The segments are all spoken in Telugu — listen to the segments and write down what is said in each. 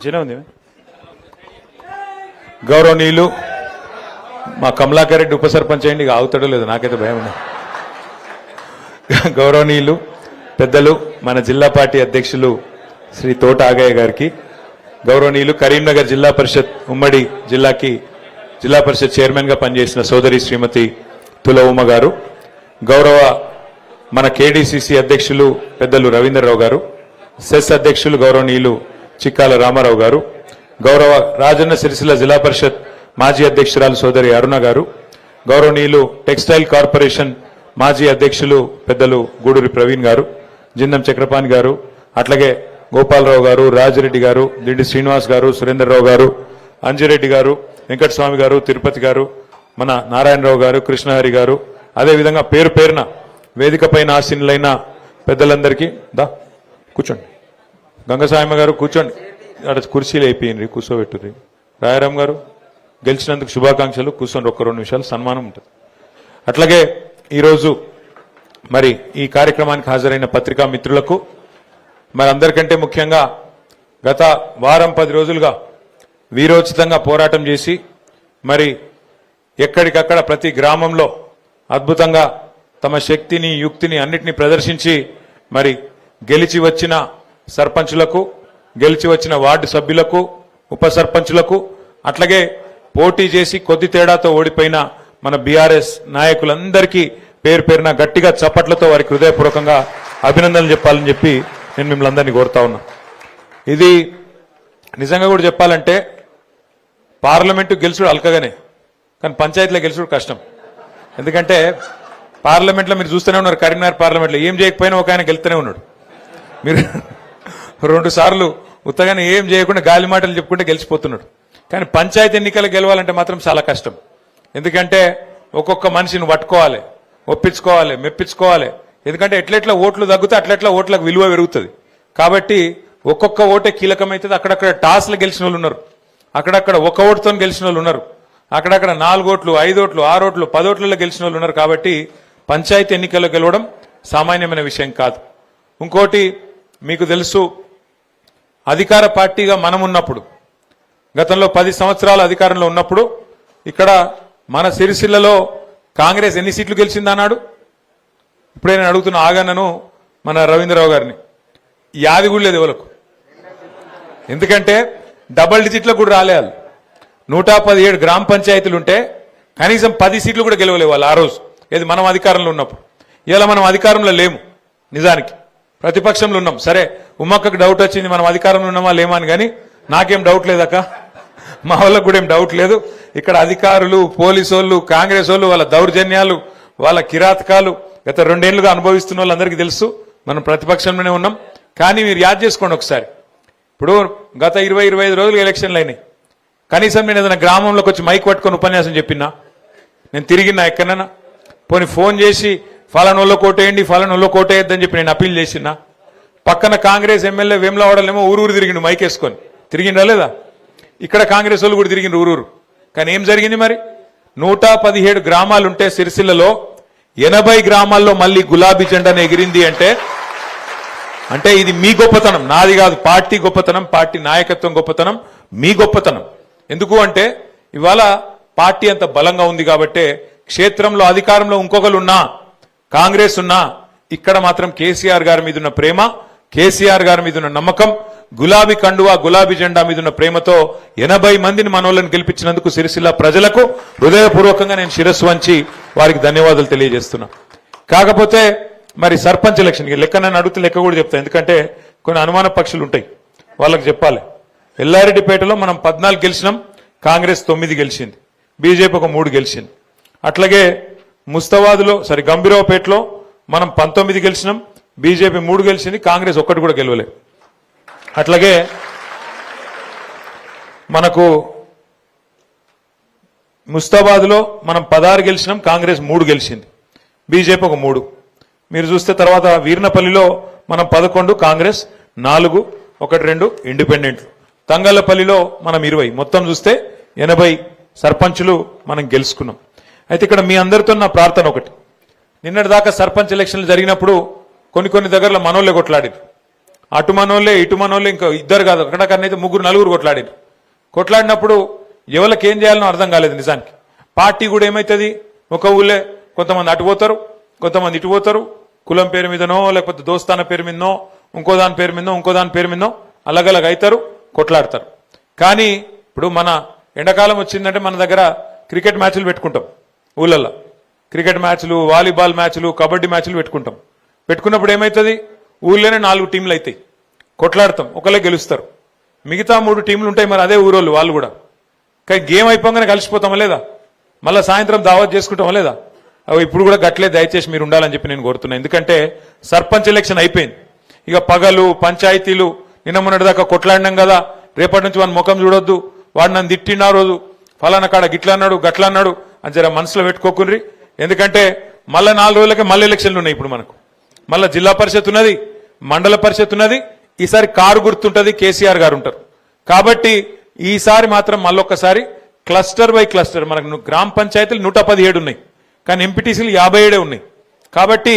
ఉంది గౌరవనీయులు మా కమలాకర్ రెడ్డి ఉప సర్పంచ్ అయ్యండి ఇక ఆగుతాడో లేదు నాకైతే భయం ఉంది. గౌరవనీయులు పెద్దలు మన జిల్లా పార్టీ అధ్యక్షులు శ్రీ తోట ఆగయ్య గారికి గౌరవనీయులు కరీంనగర్ జిల్లా పరిషత్ ఉమ్మడి జిల్లాకి జిల్లా పరిషత్ చైర్మన్గా పనిచేసిన సోదరి శ్రీమతి తుల ఉమ్మ గారు గౌరవ మన కేడీసీసీ అధ్యక్షులు పెద్దలు రవీంద్రరావు గారు సెస్ అధ్యక్షులు గౌరవనీయులు చిక్కాల రామారావు గారు గౌరవ రాజన్న సిరిసిల్ల జిల్లా పరిషత్ మాజీ అధ్యక్షురాలు సోదరి అరుణ గారు గౌరవనీయులు టెక్స్టైల్ కార్పొరేషన్ మాజీ అధ్యక్షులు పెద్దలు గూడూరి ప్రవీణ్ గారు జిందం చక్రపాణి గారు అట్లాగే గోపాలరావు గారు రాజిరెడ్డి గారు దిండి శ్రీనివాస్ గారు సురేందర్రావు గారు అంజిరెడ్డి గారు వెంకటస్వామి గారు తిరుపతి గారు మన నారాయణరావు గారు కృష్ణహరి గారు అదేవిధంగా పేరు పేరున వేదిక పైన పెద్దలందరికీ దా కూర్చోండి. గంగసాయమ్మ గారు కూర్చోండి. అక్కడ కుర్చీలు అయిపోయింది కూర్చోబెట్టుర్రి. రాయారాం గారు గెలిచినందుకు శుభాకాంక్షలు. కూర్చోండి ఒక్క రెండు నిమిషాలు. సన్మానం ఉంటుంది. అట్లాగే ఈరోజు మరి ఈ కార్యక్రమానికి హాజరైన పత్రికా మిత్రులకు మరి అందరికంటే ముఖ్యంగా గత వారం పది రోజులుగా వీరోచితంగా పోరాటం చేసి మరి ఎక్కడికక్కడ ప్రతి గ్రామంలో అద్భుతంగా తమ శక్తిని యుక్తిని అన్నిటినీ ప్రదర్శించి మరి గెలిచి వచ్చిన సర్పంచులకు గెలిచి వచ్చిన వార్డు సభ్యులకు ఉప సర్పంచులకు అట్లాగే పోటీ చేసి కొద్ది తేడాతో ఓడిపోయిన మన బీఆర్ఎస్ నాయకులందరికీ పేరు పేరున గట్టిగా చప్పట్లతో వారికి హృదయపూర్వకంగా అభినందనలు చెప్పాలని చెప్పి నేను మిమ్మల్ని అందరినీ కోరుతా ఉన్నా. ఇది నిజంగా కూడా చెప్పాలంటే పార్లమెంటు గెలుచుడు అల్కగానే కానీ పంచాయతీలో గెలుచుడు కష్టం. ఎందుకంటే పార్లమెంట్లో మీరు చూస్తూనే ఉన్నారు కరీంనగర్ పార్లమెంట్లో ఏం చేయకపోయినా ఒక ఆయన గెలుతూనే ఉన్నాడు. మీరు రెండు సార్లు ఉత్తగానే ఏం చేయకుండా గాలి మాటలు చెప్పుకుంటే గెలిచిపోతున్నాడు. కానీ పంచాయతీ ఎన్నికలు గెలవాలంటే మాత్రం చాలా కష్టం. ఎందుకంటే ఒక్కొక్క మనిషిని పట్టుకోవాలి ఒప్పించుకోవాలి మెప్పించుకోవాలి. ఎందుకంటే ఎట్లెట్లా ఓట్లు తగ్గితే అట్లెట్లా ఓట్లకు విలువ పెరుగుతుంది. కాబట్టి ఒక్కొక్క ఓటే కీలకమవుతుంది. అక్కడక్కడ టాస్లు గెలిచిన వాళ్ళు ఉన్నారు. అక్కడక్కడ ఒక ఓటుతో గెలిచిన వాళ్ళు ఉన్నారు. అక్కడక్కడ నాలుగు ఓట్లు ఐదు ఓట్లు ఆరు ఓట్లు పదోట్లలో గెలిచిన వాళ్ళు ఉన్నారు కాబట్టి పంచాయతీ ఎన్నికల్లో గెలవడం సామాన్యమైన విషయం కాదు. ఇంకోటి మీకు తెలుసు అధికార పార్టీగా మనం ఉన్నప్పుడు గతంలో పది సంవత్సరాలు అధికారంలో ఉన్నప్పుడు ఇక్కడ మన సిరిసిల్లలో కాంగ్రెస్ ఎన్ని సీట్లు గెలిచింది అన్నాడు? ఇప్పుడే నేను అడుగుతున్న ఆగన్నను మన రవీంద్రరావు గారిని. యాది కూడా లేదు ఎవరికి ఎందుకంటే డబల్ డిజిట్లో కూడా రాలే వాళ్ళు. నూట పదిహేడు గ్రామ పంచాయతీలు ఉంటే కనీసం పది సీట్లు కూడా గెలవలేవు వాళ్ళు ఆ రోజు. ఏది మనం అధికారంలో ఉన్నప్పుడు. ఇలా మనం అధికారంలో లేము నిజానికి. ప్రతిపక్షంలో ఉన్నాం. సరే ఉమ్మక్కకు డౌట్ వచ్చింది మనం అధికారంలో ఉన్నామా లేమా అని కానీ నాకేం డౌట్ లేదక్క. మా వాళ్ళకు కూడా ఏం డౌట్ లేదు. ఇక్కడ అధికారులు పోలీసు వాళ్ళు కాంగ్రెస్ వాళ్ళు వాళ్ళ దౌర్జన్యాలు వాళ్ళ కిరాతకాలు గత రెండేళ్ళుగా అనుభవిస్తున్న వాళ్ళందరికీ తెలుసు. మనం ప్రతిపక్షంలోనే ఉన్నాం. కానీ మీరు యాద్ చేసుకోండి ఒకసారి. ఇప్పుడు గత ఇరవై ఇరవై ఐదు రోజులు ఎలక్షన్లు అయినాయి. కనీసం నేను ఏదైనా గ్రామంలోకి వచ్చి మైక్ పట్టుకొని ఉపన్యాసం చెప్పినా? నేను తిరిగినా ఎక్కడైనా పోనీ ఫోన్ చేసి ఫలానోళ్ళో కోటేయండి ఫలానోళ్ళో కోటేయద్దని చెప్పి నేను అప్పీల్ చేసినా. పక్కన కాంగ్రెస్ ఎమ్మెల్యే వేములవాడలేమో ఊరూరు తిరిగిండు మైకేసుకొని తిరిగిండా లేదా? ఇక్కడ కాంగ్రెస్ వాళ్ళు కూడా తిరిగిండ్రు ఊరూరు. కానీ ఏం జరిగింది మరి? నూట పదిహేడు గ్రామాలుంటే సిరిసిల్లలో ఎనభై గ్రామాల్లో మళ్ళీ గులాబీ జెండాను ఎగిరింది అంటే అంటే ఇది మీ గొప్పతనం. నాది కాదు పార్టీ గొప్పతనం పార్టీ నాయకత్వం గొప్పతనం మీ గొప్పతనం. ఎందుకు అంటే ఇవాళ పార్టీ అంత బలంగా ఉంది కాబట్టే క్షేత్రంలో అధికారంలో ఇంకొకరు ఉన్నా కాంగ్రెస్ ఉన్నా ఇక్కడ మాత్రం కేసీఆర్ గారి మీద ఉన్న ప్రేమ కేసీఆర్ గారి మీద ఉన్న నమ్మకం గులాబీ కండువా గులాబీ జెండా మీద ఉన్న ప్రేమతో ఎనభై మందిని మనోళ్ళని గెలిపించినందుకు సిరిసిల్ల ప్రజలకు హృదయపూర్వకంగా నేను శిరస్సు వంచి వారికి ధన్యవాదాలు తెలియజేస్తున్నా. కాకపోతే మరి సర్పంచ్ ఎలక్షన్ ఇక లెక్క నన్ను అడిగితే లెక్క కూడా చెప్తాను ఎందుకంటే కొన్ని అనుమాన పక్షులు ఉంటాయి. వాళ్ళకి చెప్పాలి. ఎల్లారెడ్డిపేటలో మనం పద్నాలుగు గెలిచినాం కాంగ్రెస్ తొమ్మిది గెలిచింది బీజేపీ ఒక మూడు గెలిచింది. అట్లాగే ముస్తవాదులో సారీ గంభీరావుపేటలో మనం పంతొమ్మిది గెలిచినాం బీజేపీ మూడు గెలిచింది కాంగ్రెస్ ఒక్కటి కూడా గెలవలే. అట్లాగే మనకు ముస్తాబాద్లో మనం పదహారు గెలిచినాం కాంగ్రెస్ మూడు గెలిచింది బీజేపీ ఒక మూడు. మీరు చూస్తే తర్వాత వీర్నపల్లిలో మనం పదకొండు కాంగ్రెస్ నాలుగు ఒకటి రెండు ఇండిపెండెంట్లు. తంగళ్ళపల్లిలో మనం ఇరవై. మొత్తం చూస్తే ఎనభై సర్పంచులు మనం గెలుచుకున్నాం. అయితే ఇక్కడ మీ అందరితో నా ప్రార్థన ఒకటి. నిన్నటి దాకా సర్పంచ్ ఎలక్షన్లు జరిగినప్పుడు కొన్ని కొన్ని దగ్గరలో మనోళ్ళే కొట్లాడారు. అటు మనోళ్ళే ఇటు మనోళ్ళే ఇంకా ఇద్దరు కాదు అక్కడక్కడనైతే ముగ్గురు నలుగురు కొట్లాడారు. కొట్లాడినప్పుడు ఎవరికి ఏం చేయాలనో అర్థం కాలేదు నిజానికి. పార్టీ కూడా ఏమవుతుంది ఒక ఊళ్ళే కొంతమంది అటు పోతారు కొంతమంది ఇటు పోతారు. కులం పేరు మీదనో లేకపోతే దోస్తాన పేరు మీదనో ఇంకో దాని పేరు మీదనో ఇంకో దాని పేరు మీదనో అలగలగ అవుతారు కొట్లాడతారు. కానీ ఇప్పుడు మన ఎండాకాలం వచ్చిందంటే మన దగ్గర క్రికెట్ మ్యాచ్లు పెట్టుకుంటాం. ఊళ్ళల్లో క్రికెట్ మ్యాచ్లు వాలీబాల్ మ్యాచ్లు కబడ్డీ మ్యాచ్లు పెట్టుకుంటాం. పెట్టుకున్నప్పుడు ఏమవుతుంది ఊళ్ళోనే నాలుగు టీంలు అవుతాయి కొట్లాడతాం. ఒకళ్ళే గెలుస్తారు. మిగతా మూడు టీంలు ఉంటాయి మరి అదే ఊరోళ్ళు వాళ్ళు కూడా. కానీ గేమ్ అయిపోగానే కలిసిపోతామా లేదా? మళ్ళీ సాయంత్రం దావత్ చేసుకుంటామా లేదా? అవి ఇప్పుడు కూడా గట్లే దయచేసి మీరు ఉండాలని చెప్పి నేను కోరుతున్నాను ఎందుకంటే సర్పంచ్ ఎలక్షన్ అయిపోయింది. ఇక పగలు పంచాయతీలు నిన్న మొన్నటిదాకా కొట్లాడినాం కదా. రేపటి నుంచి వాని ముఖం చూడొద్దు. వాడు నన్ను తిట్టిన ఆ రోజు. ఫలానా కాడ గిట్లా అన్నాడు గట్లా అన్నాడు అని జర మనసులో పెట్టుకోకుండ్రి ఎందుకంటే మళ్ళీ నాలుగు రోజులకి మళ్ళీ ఎలక్షన్లు ఉన్నాయి ఇప్పుడు మనకు. మళ్ళా జిల్లా పరిషత్ ఉన్నది మండల పరిషత్ ఉన్నది ఈసారి కారు గుర్తుంటుంది కేసీఆర్ గారు ఉంటారు. కాబట్టి ఈసారి మాత్రం మళ్ళొక్కసారి క్లస్టర్ బై క్లస్టర్ మనకు గ్రామ పంచాయతీలు నూట పదిహేడు ఉన్నాయి. కానీ ఎంపీటీసీలు యాభై ఏడే ఉన్నాయి. కాబట్టి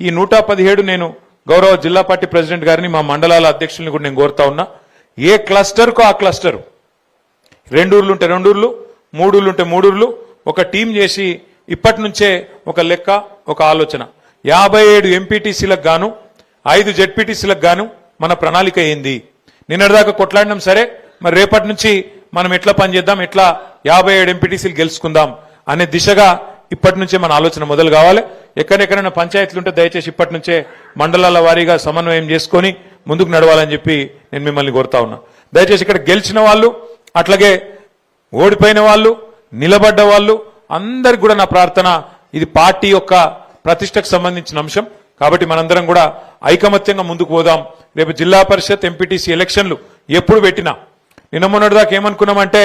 ఈ నూట పదిహేడు నేను గౌరవ జిల్లా పార్టీ ప్రెసిడెంట్ గారిని మా మండలాల అధ్యక్షుల్ని కూడా నేను కోరుతా ఉన్నా. ఏ క్లస్టర్కో ఆ క్లస్టర్. రెండు ఊర్లు ఉంటే రెండు ఊర్లు మూడు ఊర్లు ఉంటే మూడు ఊర్లు ఒక టీం చేసి ఇప్పటి నుంచే ఒక లెక్క ఒక ఆలోచన. యాభై ఏడు ఎంపీటీసీలకు గాను ఐదు జెడ్పీటీసీలకు గాను మన ప్రణాళిక ఏంది? నిన్నటిదాకా కొట్లాడినాం సరే మరి రేపటి నుంచి మనం ఎట్లా పనిచేద్దాం ఎట్లా యాభై ఏడు ఎంపీటీసీలు గెలుచుకుందాం అనే దిశగా ఇప్పటి నుంచే మన ఆలోచన మొదలు కావాలి. ఎక్కడెక్కడైనా పంచాయతీలు ఉంటే దయచేసి ఇప్పటి నుంచే మండలాల వారీగా సమన్వయం చేసుకొని ముందుకు నడవాలని చెప్పి నేను మిమ్మల్ని కోరుతా ఉన్నా. దయచేసి ఇక్కడ గెలిచిన వాళ్ళు అట్లాగే ఓడిపోయిన వాళ్ళు నిలబడ్డ వాళ్ళు అందరికి కూడా నా ప్రార్థన ఇది పార్టీ యొక్క ప్రతిష్టకు సంబంధించిన అంశం. కాబట్టి మనందరం కూడా ఐకమత్యంగా ముందుకు పోదాం. రేపు జిల్లా పరిషత్ ఎంపీటీసీ ఎలక్షన్లు ఎప్పుడు పెట్టినా. నిన్న మొన్నటి దాకా ఏమనుకున్నామంటే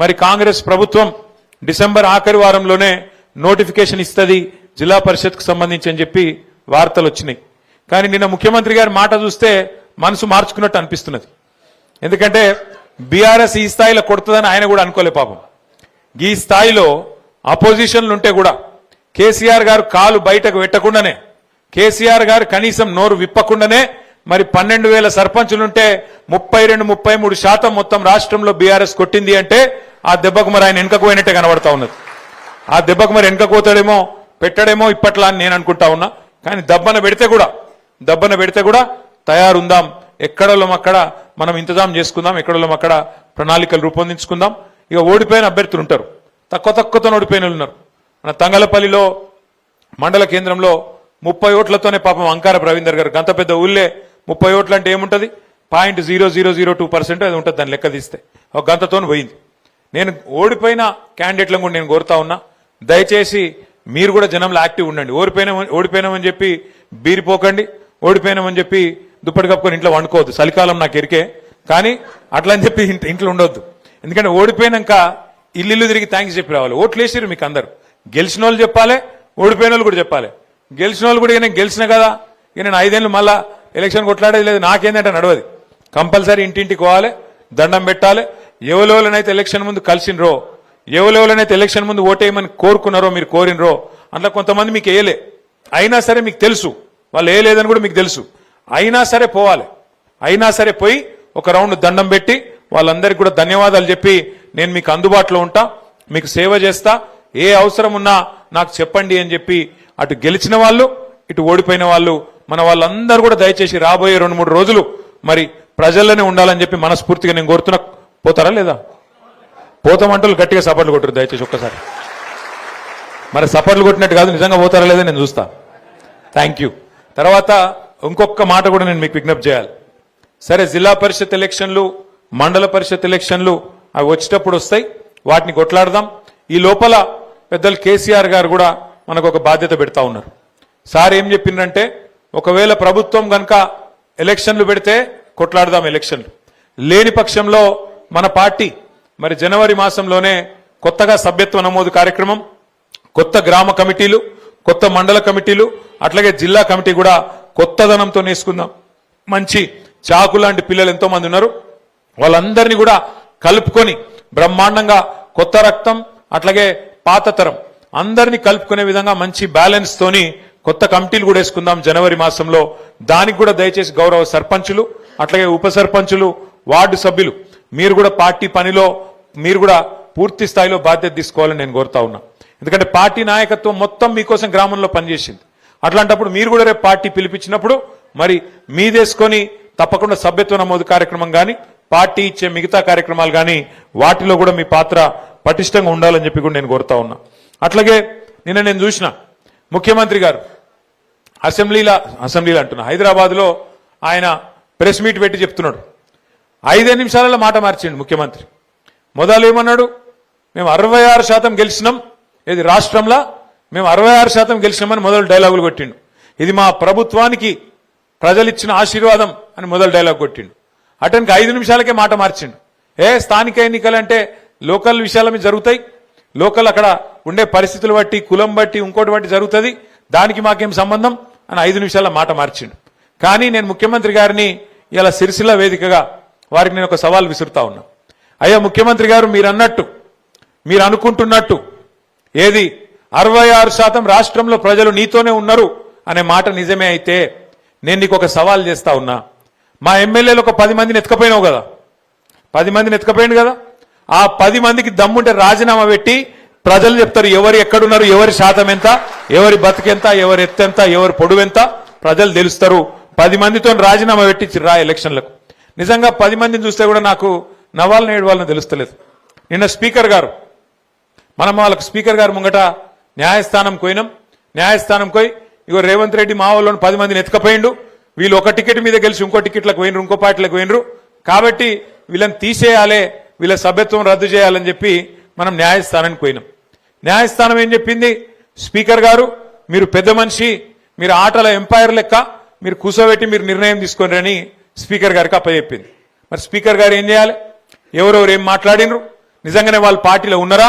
మరి కాంగ్రెస్ ప్రభుత్వం డిసెంబర్ ఆఖరి వారంలోనే నోటిఫికేషన్ ఇస్తుంది జిల్లా పరిషత్కు సంబంధించి అని చెప్పి వార్తలు వచ్చినాయి. కానీ నిన్న ముఖ్యమంత్రి గారి మాట చూస్తే మనసు మార్చుకున్నట్టు అనిపిస్తున్నది. ఎందుకంటే బీఆర్ఎస్ ఈ స్థాయిలో కొడుతుందని ఆయన కూడా అనుకోలే పాపం. ఈ స్థాయిలో అపోజిషన్లు ఉంటే కూడా కేసీఆర్ గారు కాలు బయటకు పెట్టకుండానే కేసీఆర్ గారు కనీసం నోరు విప్పకుండానే మరి పన్నెండు వేల సర్పంచులుంటే ముప్పై రెండు ముప్పై మూడు శాతం మొత్తం రాష్ట్రంలో బీఆర్ఎస్ కొట్టింది అంటే ఆ దెబ్బకు మరి ఆయన వెనుకకు పోయినట్టే కనబడతా ఉన్నది. ఆ దెబ్బకు మరి వెనకపోతాడేమో పెట్టడేమో ఇప్పట్లా అని నేను అనుకుంటా ఉన్నా. కానీ దబ్బన పెడితే కూడా దబ్బన పెడితే కూడా తయారుందాం. ఎక్కడోళ్ళం అక్కడ మనం ఇంతజాం చేసుకుందాం ఎక్కడోళ్ళం అక్కడ ప్రణాళికలు రూపొందించుకుందాం. ఇక ఓడిపోయిన అభ్యర్థులు ఉంటారు. తక్కువ తక్కువతో ఓడిపోయిన ఉన్నారు. మన తంగలపల్లిలో మండల కేంద్రంలో ముప్పై ఓట్లతోనే పాపం అంకార రవీందర్ గారు. గంత పెద్ద ఊళ్ళే ముప్పై ఓట్లు అంటే ఏముంటుంది? Point zero zero zero two percent అది ఉంటుంది దాన్ని లెక్క తీస్తే. ఒక గంతతో పోయింది. నేను ఓడిపోయిన క్యాండిడేట్లను కూడా నేను కోరుతా ఉన్నా. దయచేసి మీరు కూడా జనంలో యాక్టివ్ ఉండండి. ఓడిపోయినా ఓడిపోయినామని చెప్పి బీరిపోకండి ఓడిపోయినామని చెప్పి దుప్పటి కప్పుకొని ఇంట్లో వండుకోవద్దు. చలికాలం నాకు ఎరికే. కానీ అట్లని చెప్పి ఇంట్లో ఉండొద్దు. ఎందుకంటే ఓడిపోయినాక ఇల్లు తిరిగి థ్యాంక్స్ చెప్పి రావాలి. ఓట్లు వేసారు మీకు అందరు గెలిచిన వాళ్ళు చెప్పాలి ఓడిపోయిన వాళ్ళు కూడా చెప్పాలి. గెలిచిన వాళ్ళు కూడా ఇక నేను గెలిచిన కదా ఇక నేను ఐదేళ్ళు మళ్ళా ఎలక్షన్ కొట్లాడేది లేదు నాకేందంటే నడవది. కంపల్సరీ ఇంటింటికి పోవాలి దండం పెట్టాలి. ఎవరెవరినైతే ఎలక్షన్ ముందు కలిసినరో ఎవరెవరినైతే ఎలక్షన్ ముందు ఓటేయమని కోరుకున్నారో మీరు కోరినరో అందులో కొంతమంది మీకు వేయలే. అయినా సరే మీకు తెలుసు వాళ్ళు వేయలేదని కూడా మీకు తెలుసు. అయినా సరే పోవాలి. అయినా సరే పోయి ఒక రౌండ్ దండం పెట్టి వాళ్ళందరికీ కూడా ధన్యవాదాలు చెప్పి నేను మీకు అందుబాటులో ఉంటా మీకు సేవ చేస్తా ఏ అవసరం ఉన్నా నాకు చెప్పండి అని చెప్పి అటు గెలిచిన వాళ్ళు ఇటు ఓడిపోయిన వాళ్ళు మన వాళ్ళందరూ కూడా దయచేసి రాబోయే రెండు మూడు రోజులు మరి ప్రజల్లోనే ఉండాలని చెప్పి మనస్ఫూర్తిగా నేను కోరుతున్నా. పోతారా లేదా? పోతామంటూ గట్టిగా సపర్లు కొట్టరు దయచేసి ఒక్కసారి. మరి సపర్లు కొట్టినట్టు కాదు నిజంగా పోతారా లేదా నేను చూస్తా. థ్యాంక్ యూ తర్వాత ఇంకొక మాట కూడా నేను మీకు విజ్ఞప్తి చేయాలి. సరే జిల్లా పరిషత్ ఎలక్షన్లు మండల పరిషత్ ఎలక్షన్లు అవి వచ్చేటప్పుడు వస్తాయి. వాటిని కొట్లాడదాం. ఈ లోపల పెద్దలు కేసీఆర్ గారు కూడా మనకు ఒక బాధ్యత పెడతా ఉన్నారు. సార్ ఏం చెప్పిండ్రంటే ఒకవేళ ప్రభుత్వం కనుక ఎలక్షన్లు పెడితే కొట్లాడదాం ఎలక్షన్లు. లేని పక్షంలో మన పార్టీ మరి జనవరి మాసంలోనే కొత్తగా సభ్యత్వ నమోదు కార్యక్రమం కొత్త గ్రామ కమిటీలు కొత్త మండల కమిటీలు అట్లాగే జిల్లా కమిటీ కూడా కొత్తదనంతో నేసుకుందాం. మంచి చాకు లాంటి పిల్లలు ఎంతో మంది ఉన్నారు. వాళ్ళందరినీ కూడా కలుపుకొని బ్రహ్మాండంగా కొత్త రక్తం అట్లాగే పాత తరం అందరినీ కలుపుకునే విధంగా మంచి బ్యాలెన్స్ తోని కొత్త కమిటీలు కూడా వేసుకుందాం జనవరి మాసంలో. దానికి కూడా దయచేసి గౌరవ సర్పంచులు అట్లాగే ఉప సర్పంచులు వార్డు సభ్యులు మీరు కూడా పార్టీ పనిలో మీరు కూడా పూర్తి స్థాయిలో బాధ్యత తీసుకోవాలని నేను కోరుతా ఉన్నా. ఎందుకంటే పార్టీ నాయకత్వం మొత్తం మీకోసం గ్రామంలో పనిచేసింది. అట్లాంటప్పుడు మీరు కూడా రేపు పార్టీ పిలిపించినప్పుడు మరి మీదేసుకొని తప్పకుండా సభ్యత్వ నమోదు కార్యక్రమం కానీ పార్టీ ఇచ్చే మిగతా కార్యక్రమాలు కానీ వాటిలో కూడా మీ పాత్ర పటిష్టంగా ఉండాలని చెప్పి కూడా నేను కోరుతా ఉన్నా. అట్లాగే నిన్న నేను చూసిన ముఖ్యమంత్రి గారు అసెంబ్లీలో అసెంబ్లీలో అంటున్నా హైదరాబాద్లో ఆయన ప్రెస్ మీట్ పెట్టి చెప్తున్నాడు. ఐదే నిమిషాలలో మాట మార్చిండు ముఖ్యమంత్రి. మొదలు ఏమన్నాడు? మేము అరవై ఆరు శాతం గెలిచినాం. ఇది రాష్ట్రంలో? మేము అరవై ఆరు శాతం గెలిచినామని మొదలు డైలాగులు కొట్టిండు. ఇది మా ప్రభుత్వానికి ప్రజలిచ్చిన ఆశీర్వాదం అని మొదలు డైలాగ్ కొట్టిండు. అటనికి ఐదు నిమిషాలకే మాట మార్చిండు. ఏ స్థానిక ఎన్నికలంటే లోకల్ విషయాల మీద జరుగుతాయి. లోకల్ అక్కడ ఉండే పరిస్థితులు బట్టి కులం బట్టి ఇంకోటి బట్టి జరుగుతుంది. దానికి మాకేం సంబంధం? అని ఐదు నిమిషాల మాట మార్చిండు. కానీ నేను ముఖ్యమంత్రి గారిని ఇలా సిరిసిల్ల వేదికగా వారికి నేను ఒక సవాల్ విసురుతా ఉన్నా. అయ్యా ముఖ్యమంత్రి గారు మీరు అన్నట్టు మీరు అనుకుంటున్నట్టు ఏది అరవై ఆరు శాతం రాష్ట్రంలో ప్రజలు నీతోనే ఉన్నారు అనే మాట నిజమే అయితే నేను నీకు ఒక సవాల్ చేస్తా ఉన్నా. మా ఎమ్మెల్యేలు ఒక పది మందిని ఎత్తుకపోయినావు కదా. పది మందిని ఎత్తుకపోయింది కదా. ఆ పది మందికి దమ్ముంటే రాజీనామా పెట్టి ప్రజలు చెప్తారు ఎవరు ఎక్కడున్నారు ఎవరి శాతం ఎంత ఎవరి బతికెంత ఎవరి ఎత్తెంత ఎవరి పొడువెంత ప్రజలు తెలుస్తారు. పది మందితో రాజీనామా పెట్టి రా ఎలక్షన్లకు. నిజంగా పది మందిని చూస్తే కూడా నాకు నవ్వాలని ఏడవాలని తెలుస్తలేదు. నిన్న స్పీకర్ గారు మనం వాళ్ళకు స్పీకర్ గారు ముంగట న్యాయస్థానం పోయినాం న్యాయస్థానం పోయి ఇగో రేవంత్ రెడ్డి మా వాళ్ళని పది మందిని ఎత్తుకపోయిండు. వీళ్ళు ఒక టికెట్ మీద గెలిచి ఇంకో టికెట్లకు పోయినరు ఇంకో పార్టీలకు పోయినరు. కాబట్టి వీళ్ళని తీసేయాలి వీళ్ళ సభ్యత్వం రద్దు చేయాలని చెప్పి మనం న్యాయస్థానానికి పోయినాం. న్యాయస్థానం ఏం చెప్పింది? స్పీకర్ గారు మీరు పెద్ద మనిషి మీరు ఆటల ఎంపైర్ లెక్క మీరు కూర్చోబెట్టి మీరు నిర్ణయం తీసుకోండి అని స్పీకర్ గారికి అప్పచెప్పింది. మరి స్పీకర్ గారు ఏం చేయాలి? ఎవరెవరు ఏం మాట్లాడినరు? నిజంగానే వాళ్ళ పార్టీలో ఉన్నారా?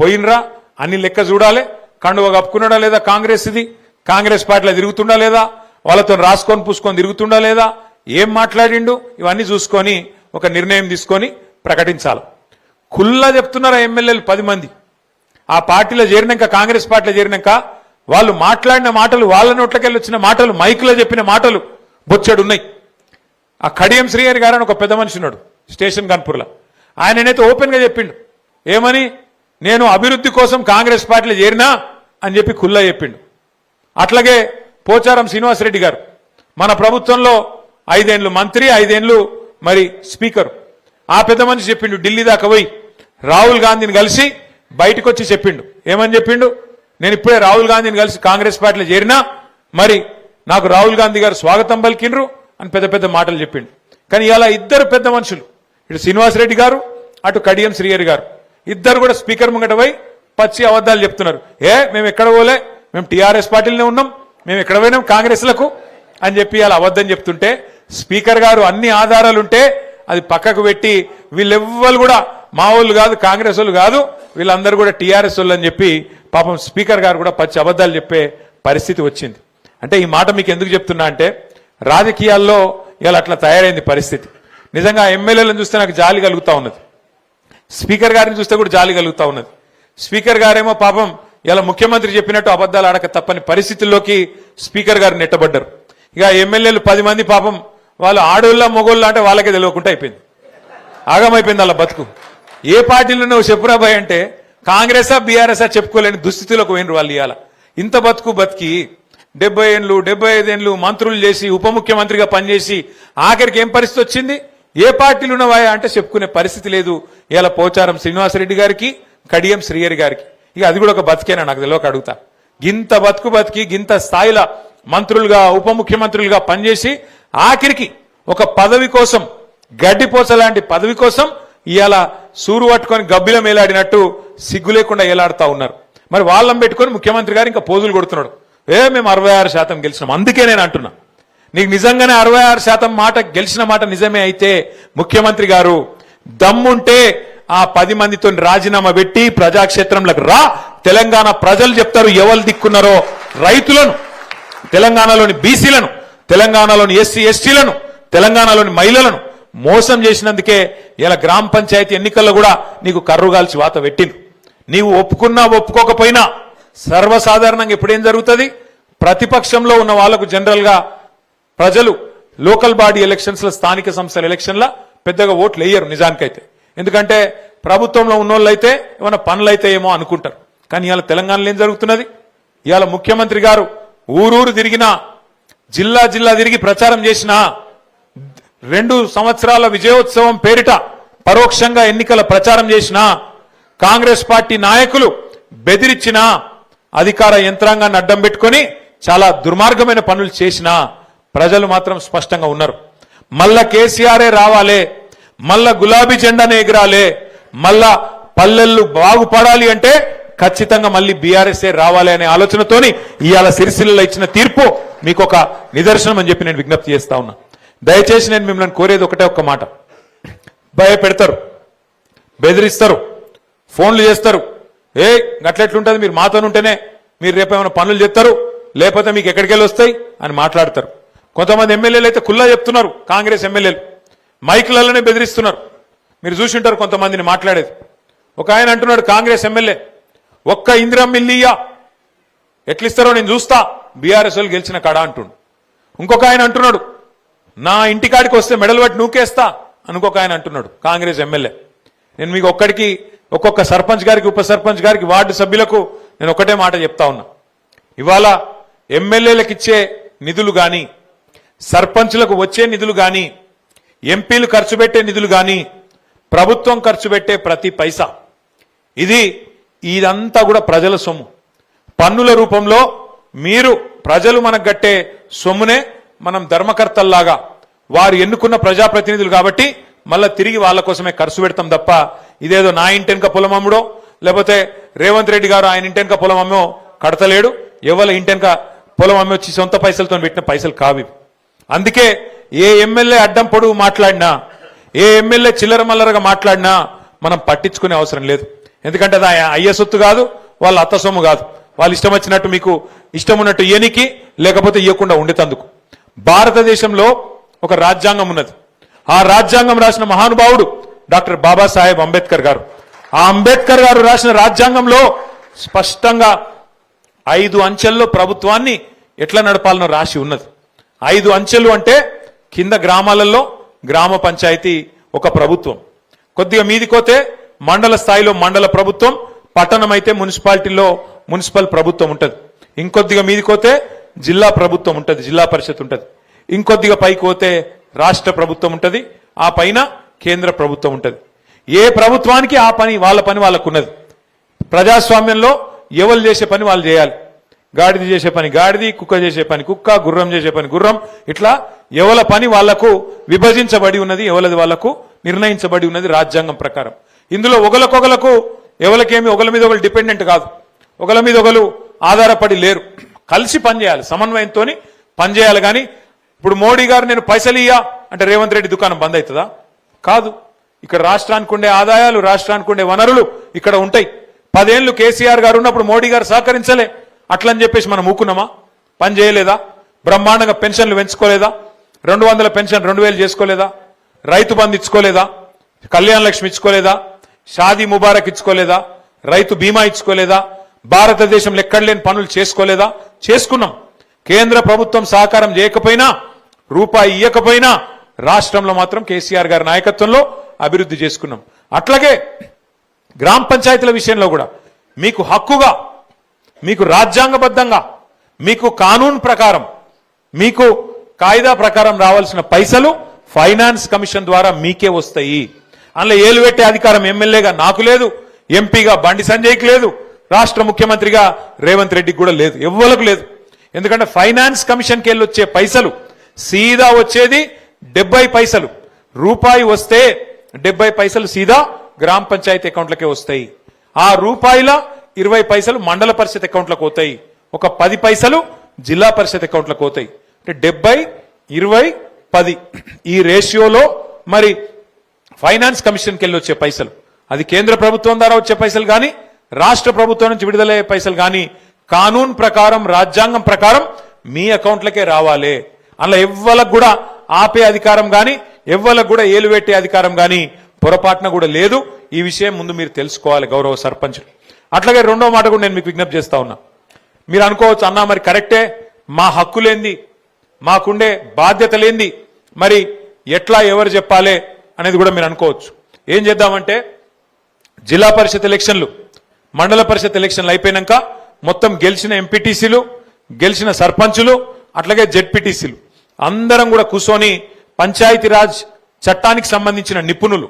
పోయినరా? అన్ని లెక్క చూడాలి. కండువ కప్పుకున్నాడా లేదా కాంగ్రెస్ ఇది? కాంగ్రెస్ పార్టీలో తిరుగుతుండా లేదా? వాళ్ళతో రాసుకొని పూసుకొని తిరుగుతుండా లేదా? ఏం మాట్లాడిండు? ఇవన్నీ చూసుకొని ఒక నిర్ణయం తీసుకొని ప్రకటించాలి. కుల్లా చెప్తున్నారా ఎమ్మెల్యేలు పది మంది? ఆ పార్టీలో చేరినాక కాంగ్రెస్ పార్టీలో చేరినాక వాళ్ళు మాట్లాడిన మాటలు వాళ్ళ నోట్లకెళ్ళి వచ్చిన మాటలు మైకులో చెప్పిన మాటలు బొచ్చడున్నాయి. ఆ కడియం శ్రీహరి గారు అని ఒక పెద్ద మనిషి ఉన్నాడు స్టేషన్ కాన్పూర్లో ఆయననైతే ఓపెన్గా చెప్పిండు ఏమని? నేను అభివృద్ధి కోసం కాంగ్రెస్ పార్టీలో చేరినా అని చెప్పి కుల్లా చెప్పిండు. అట్లాగే పోచారం శ్రీనివాసరెడ్డి గారు. మన ప్రభుత్వంలో ఐదేండ్లు మంత్రి ఐదేండ్లు మరి స్పీకర్. ఆ పెద్ద మనిషి చెప్పిండు ఢిల్లీ దాకా పోయి. రాహుల్ గాంధీని కలిసి బయటకు వచ్చి చెప్పిండు. ఏమని చెప్పిండు? నేను ఇప్పుడే రాహుల్ గాంధీని కలిసి కాంగ్రెస్ పార్టీలో చేరినా మరి నాకు రాహుల్ గాంధీ గారు స్వాగతం పలికిండ్రు అని పెద్ద పెద్ద మాటలు చెప్పిండు. కానీ ఇలా ఇద్దరు పెద్ద మనుషులు ఇటు శ్రీనివాసరెడ్డి గారు అటు కడియం శ్రీయర్ గారు ఇద్దరు కూడా స్పీకర్ ముంగట పోయి పచ్చి అబద్ధాలు చెప్తున్నారు. ఏ మేము ఎక్కడ పోలే? మేము టీఆర్ఎస్ పార్టీలోనే ఉన్నాం. మేము ఎక్కడ పోయినాం? కాంగ్రెస్లకు? అని చెప్పి అలా అబద్ధం చెప్తుంటే స్పీకర్ గారు అన్ని ఆధారాలు ఉంటే అది పక్కకు పెట్టి వీళ్ళెవ్వరు కూడా మా వాళ్ళు కాదు కాంగ్రెస్ వాళ్ళు కాదు వీళ్ళందరూ కూడా టీఆర్ఎస్ వాళ్ళు అని చెప్పి పాపం స్పీకర్ గారు కూడా పచ్చి అబద్ధాలు చెప్పే పరిస్థితి వచ్చింది. అంటే ఈ మాట మీకు ఎందుకు చెప్తున్నా అంటే రాజకీయాల్లో ఇలా అట్లా తయారైంది పరిస్థితి. నిజంగా ఎమ్మెల్యేలను చూస్తే నాకు జాలి కలుగుతూ ఉన్నది. స్పీకర్ గారిని చూస్తే కూడా జాలి కలుగుతూ ఉన్నది. స్పీకర్ గారేమో పాపం ఇలా ముఖ్యమంత్రి చెప్పినట్టు అబద్ధాలు ఆడక తప్పని పరిస్థితుల్లోకి స్పీకర్ గారు నెట్టబడ్డారు. ఇక ఎమ్మెల్యేలు పది మంది పాపం వాళ్ళు ఆడోళ్ళ మొగోళ్ళ అంటే వాళ్ళకే తెలియకుండా అయిపోయింది. ఆగమైపోయింది అలా బతుకు. ఏ పార్టీలో నువ్వు చెప్పురాబాయ్ అంటే కాంగ్రెసా బీఆర్ఎస్ఆ చెప్పుకోలేని దుస్థితిలోకి పోయినరు వాళ్ళు ఇవాళ. ఇంత బతుకు బతికి డెబ్బై ఏళ్ళు డెబ్బై ఐదేళ్ళు మంత్రులు చేసి ఉప ముఖ్యమంత్రిగా పనిచేసి ఆఖరికి ఏం పరిస్థితి వచ్చింది? ఏ పార్టీలు ఉన్నవా అంటే చెప్పుకునే పరిస్థితి లేదు. ఇలా పోచారం శ్రీనివాసరెడ్డి గారికి కడియం శ్రీయరి గారికి. ఇక అది కూడా ఒక బతికేనా నాకు తెలియక అడుగుతా. గింత బతుకు బతికి గింత స్థాయిలో మంత్రులుగా ఉప ముఖ్యమంత్రులుగా పనిచేసి ఆఖరికి ఒక పదవి కోసం గడ్డిపోస లాంటి పదవి కోసం ఇవాళ సూరు పట్టుకొని గబ్బిలం ఏలాడినట్టు సిగ్గు లేకుండా ఏలాడుతూ ఉన్నారు. మరి వాళ్ళం పెట్టుకొని ముఖ్యమంత్రి గారు ఇంకా పోజులు కొడుతున్నాడు. ఏ మేము అరవై ఆరు శాతం గెలిచినాం. అందుకే నేను అంటున్నా. నీకు నిజంగానే అరవై ఆరు శాతం మాట గెలిచిన మాట నిజమే అయితే ముఖ్యమంత్రి గారు దమ్ముంటే ఆ పది మందితో రాజీనామా పెట్టి ప్రజాక్షేత్రంలోకి రా. తెలంగాణ ప్రజలు చెప్తారు ఎవరు దిక్కున్నారో? రైతులను తెలంగాణలోని బీసీలను తెలంగాణలోని ఎస్సీ ఎస్టీలను తెలంగాణలోని మహిళలను మోసం చేసినందుకే ఇలా గ్రామ పంచాయతీ ఎన్నికల్లో కూడా నీకు కర్రుగాల్చి వాత పెట్టింది నీవు ఒప్పుకున్నా ఒప్పుకోకపోయినా సర్వసాధారణంగా ఇప్పుడేం జరుగుతుంది? ప్రతిపక్షంలో ఉన్న వాళ్ళకు జనరల్గా ప్రజలు లోకల్ బాడీ ఎలక్షన్స్లో స్థానిక సంస్థల ఎలక్షన్ల పెద్దగా ఓట్లు వేయరు నిజానికైతే. ఎందుకంటే ప్రభుత్వంలో ఉన్నోళ్ళు అయితే ఏమైనా పనులు అయితే ఏమో అనుకుంటారు. కానీ ఇవాళ తెలంగాణలో ఏం జరుగుతున్నది? ఇవాళ ముఖ్యమంత్రి గారు ఊరూరు తిరిగినా జిల్లా జిల్లా తిరిగి ప్రచారం చేసినా రెండు సంవత్సరాల విజయోత్సవం పేరిట పరోక్షంగా ఎన్నికల ప్రచారం చేసిన కాంగ్రెస్ పార్టీ నాయకులు బెదిరించిన అధికార యంత్రాంగాన్ని అడ్డం పెట్టుకొని చాలా దుర్మార్గమైన పనులు చేసినా ప్రజలు మాత్రం స్పష్టంగా ఉన్నారు. మళ్ళా కేసీఆరే రావాలే మళ్ళా గులాబీ జెండాను ఎగిరాలే. మళ్ళా పల్లెళ్ళు బాగుపడాలి అంటే ఖచ్చితంగా మళ్ళీ బీఆర్ఎస్ఏ రావాలి అనే ఆలోచనతోని ఇవాళ సిరిసిల్లలో ఇచ్చిన తీర్పు మీకు ఒక నిదర్శనం అని చెప్పి నేను విజ్ఞప్తి చేస్తా ఉన్నా. దయచేసి నేను మిమ్మల్ని కోరేది ఒకటే ఒక్క మాట. భయపెడతారు. బెదిరిస్తారు. ఫోన్లు చేస్తారు. ఏ గట్లెట్లుంటుంది? మీరు మాతో ఉంటేనే మీరు రేపు ఏమైనా పనులు చెప్తారు లేకపోతే మీకు ఎక్కడికి వెళ్ళి వస్తాయి? అని మాట్లాడతారు. కొంతమంది ఎమ్మెల్యేలు అయితే కుల్లా చెప్తున్నారు. కాంగ్రెస్ ఎమ్మెల్యేలు. మైకులలోనే బెదిరిస్తున్నారు. మీరు చూసింటారు కొంతమందిని మాట్లాడేది. ఒక ఆయన అంటున్నాడు కాంగ్రెస్ ఎమ్మెల్యే ఒక్క ఇందిరం ఇల్లియా ఎట్లిస్తారో నేను చూస్తా బీఆర్ఎస్ వాళ్ళు గెలిచిన కడ అంటుండు. ఇంకొక ఆయన అంటున్నాడు నా ఇంటికాడికి వస్తే మెడల్ పట్టి నూకేస్తా అనుకొక ఆయన అంటున్నాడు కాంగ్రెస్ ఎమ్మెల్యే. నేను మీకు ఒక్కడికి ఒక్కొక్క సర్పంచ్ గారికి ఉప సర్పంచ్ గారికి వార్డు సభ్యులకు నేను ఒకటే మాట చెప్తా ఉన్నా. ఇవాళ ఎమ్మెల్యేలకు ఇచ్చే నిధులు కానీ సర్పంచ్లకు వచ్చే నిధులు కానీ ఎంపీలు ఖర్చు పెట్టే నిధులు కానీ ప్రభుత్వం ఖర్చు పెట్టే ప్రతి పైసా. ఇది ఇదంతా కూడా ప్రజల సొమ్ము. పన్నుల రూపంలో మీరు ప్రజలు మనకు గట్టే సొమ్మునే మనం ధర్మకర్తల్లాగా వారు ఎన్నుకున్న ప్రజాప్రతినిధులు కాబట్టి మళ్ళీ తిరిగి వాళ్ళ కోసమే ఖర్చు పెడతాం తప్ప ఇదేదో నా ఇంటెనక పొలం అమ్ముడో లేకపోతే రేవంత్ రెడ్డి గారు ఆయన ఇంటెనక పొలం అమ్మో కడతలేడు ఎవరి ఇంటెనక పొలం అమ్మి వచ్చి సొంత పైసలతో పెట్టిన పైసలు కావి అందుకే ఏ ఎమ్మెల్యే అడ్డం పొడుగు మాట్లాడినా ఏ ఎమ్మెల్యే చిల్లర మల్లరగా మాట్లాడినా మనం పట్టించుకునే అవసరం లేదు. ఎందుకంటే అది ఆయన అయ్య సొత్తు కాదు వాళ్ళ అత్త సొమ్ము కాదు. వాళ్ళు ఇష్టం వచ్చినట్టు మీకు ఇష్టం ఉన్నట్టు ఇయనికి లేకపోతే ఇవ్వకుండా ఉండేతందుకు భారతదేశంలో ఒక రాజ్యాంగం ఉన్నది. ఆ రాజ్యాంగం రాసిన మహానుభావుడు డాక్టర్ బాబాసాహెబ్ అంబేద్కర్ గారు. ఆ అంబేద్కర్ గారు రాసిన రాజ్యాంగంలో స్పష్టంగా ఐదు అంచెల్లో ప్రభుత్వాన్ని ఎట్లా నడపాలనో రాసి ఉన్నది. ఐదు అంచెలు అంటే కింద గ్రామాలలో గ్రామ పంచాయతీ ఒక ప్రభుత్వం. కొద్దిగా మీదికోతే మండల స్థాయిలో మండల ప్రభుత్వం పట్టణం అయితే మున్సిపాలిటీలో మున్సిపల్ ప్రభుత్వం ఉంటుంది. ఇంకొద్దిగా మీదికోతే జిల్లా ప్రభుత్వం ఉంటుంది జిల్లా పరిషత్ ఉంటుంది. ఇంకొద్దిగా పైకి పోతే రాష్ట్ర ప్రభుత్వం ఉంటుంది ఆ పైన కేంద్ర ప్రభుత్వం ఉంటుంది. ఏ ప్రభుత్వానికి ఆ పని వాళ్ళ పని వాళ్ళకున్నది. ప్రజాస్వామ్యంలో ఎవరు చేసే పని వాళ్ళు చేయాలి. గాడిది చేసే పని గాడిది కుక్క చేసే పని కుక్క గుర్రం చేసే పని గుర్రం. ఇట్లా ఎవల పని వాళ్ళకు విభజించబడి ఉన్నది ఎవలది వాళ్ళకు నిర్ణయించబడి ఉన్నది రాజ్యాంగం ప్రకారం. ఇందులో ఒకలకొకలకు ఎవరికేమి ఒకరి మీద ఒకరు డిపెండెంట్ కాదు. ఒకరి మీద ఒకరు ఆధారపడి లేరు. కలిసి పనిచేయాలి సమన్వయంతో పనిచేయాలి కానీ ఇప్పుడు మోడీ గారు నేను పైసలు ఇయ్యా అంటే రేవంత్ రెడ్డి దుకాణం బంద్ అవుతుందా కాదు. ఇక్కడ రాష్ట్రానికి ఉండే ఆదాయాలు రాష్ట్రానికి ఉండే వనరులు ఇక్కడ ఉంటాయి. పదేళ్ళు కేసీఆర్ గారు ఉన్నప్పుడు మోడీ గారు సహకరించలే. అట్లని చెప్పేసి మనం ఊకున్నామా? పని చేయలేదా? బ్రహ్మాండంగా పెన్షన్లు పెంచుకోలేదా? రెండు వందల పెన్షన్ రెండు వేలు చేసుకోలేదా? రైతు బంధు ఇచ్చుకోలేదా? కళ్యాణ లక్ష్మి ఇచ్చుకోలేదా? షాదీ ముబారక్ ఇచ్చుకోలేదా? రైతు బీమా ఇచ్చుకోలేదా? భారతదేశంలో ఎక్కడలేని పనులు చేసుకోలేదా? చేసుకున్నాం. కేంద్ర ప్రభుత్వం సహకారం చేయకపోయినా రూపాయి ఇయ్యకపోయినా రాష్ట్రంలో మాత్రం కేసీఆర్ గారి నాయకత్వంలో అభివృద్ధి చేసుకున్నాం. అట్లాగే గ్రామ పంచాయతీల విషయంలో కూడా మీకు హక్కుగా మీకు రాజ్యాంగబద్ధంగా మీకు కానూన్ ప్రకారం మీకు కాయిదా ప్రకారం రావాల్సిన పైసలు ఫైనాన్స్ కమిషన్ ద్వారా మీకే వస్తాయి. అందులో ఏలు పెట్టే అధికారం ఎమ్మెల్యేగా నాకు లేదు ఎంపీగా బండి సంజయ్కి లేదు రాష్ట్ర ముఖ్యమంత్రిగా రేవంత్ రెడ్డికి కూడా లేదు ఎవ్వలకు లేదు. ఎందుకంటే ఫైనాన్స్ కమిషన్కి వెళ్ళి వచ్చే పైసలు సీదా వచ్చేది డెబ్బై పైసలు. రూపాయి వస్తే డెబ్బై పైసలు సీదా గ్రామ పంచాయతీ అకౌంట్లకే వస్తాయి. ఆ రూపాయిల ఇరవై పైసలు మండల పరిషత్ అకౌంట్లకు పోతాయి. ఒక పది పైసలు జిల్లా పరిషత్ అకౌంట్లకు పోతాయి. అంటే డెబ్బై ఇరవై పది. ఈ రేషియోలో మరి ఫైనాన్స్ కమిషన్కి వెళ్ళి వచ్చే పైసలు. అది కేంద్ర ప్రభుత్వం ద్వారా వచ్చే పైసలు కానీ రాష్ట్ర ప్రభుత్వం నుంచి విడుదలయ్యే పైసలు కానీ కానూన్ ప్రకారం రాజ్యాంగం ప్రకారం మీ అకౌంట్లకే రావాలి. అలా ఎవ్వలకు కూడా ఆపే అధికారం కానీ ఎవ్వలకు కూడా ఏలువెట్టే అధికారం కానీ పొరపాటున కూడా లేదు. ఈ విషయం ముందు మీరు తెలుసుకోవాలి గౌరవ సర్పంచులు. అట్లాగే రెండో మాట కూడా నేను మీకు విజ్ఞప్తి చేస్తా ఉన్నా. మీరు అనుకోవచ్చు అన్నా మరి కరెక్టే. మా హక్కులేంది మాకుండే బాధ్యతలేంది మరి ఎట్లా ఎవరు చెప్పాలి? అనేది కూడా మీరు అనుకోవచ్చు. ఏం చేద్దామంటే జిల్లా పరిషత్ ఎలక్షన్లు మండల పరిషత్ ఎలక్షన్లు అయిపోయినాక మొత్తం గెలిచిన ఎంపీటీసీలు గెలిచిన సర్పంచులు అట్లాగే జెడ్పీటీసీలు. అందరం కూడా కూర్చొని పంచాయతీరాజ్ చట్టానికి సంబంధించిన నిపుణులు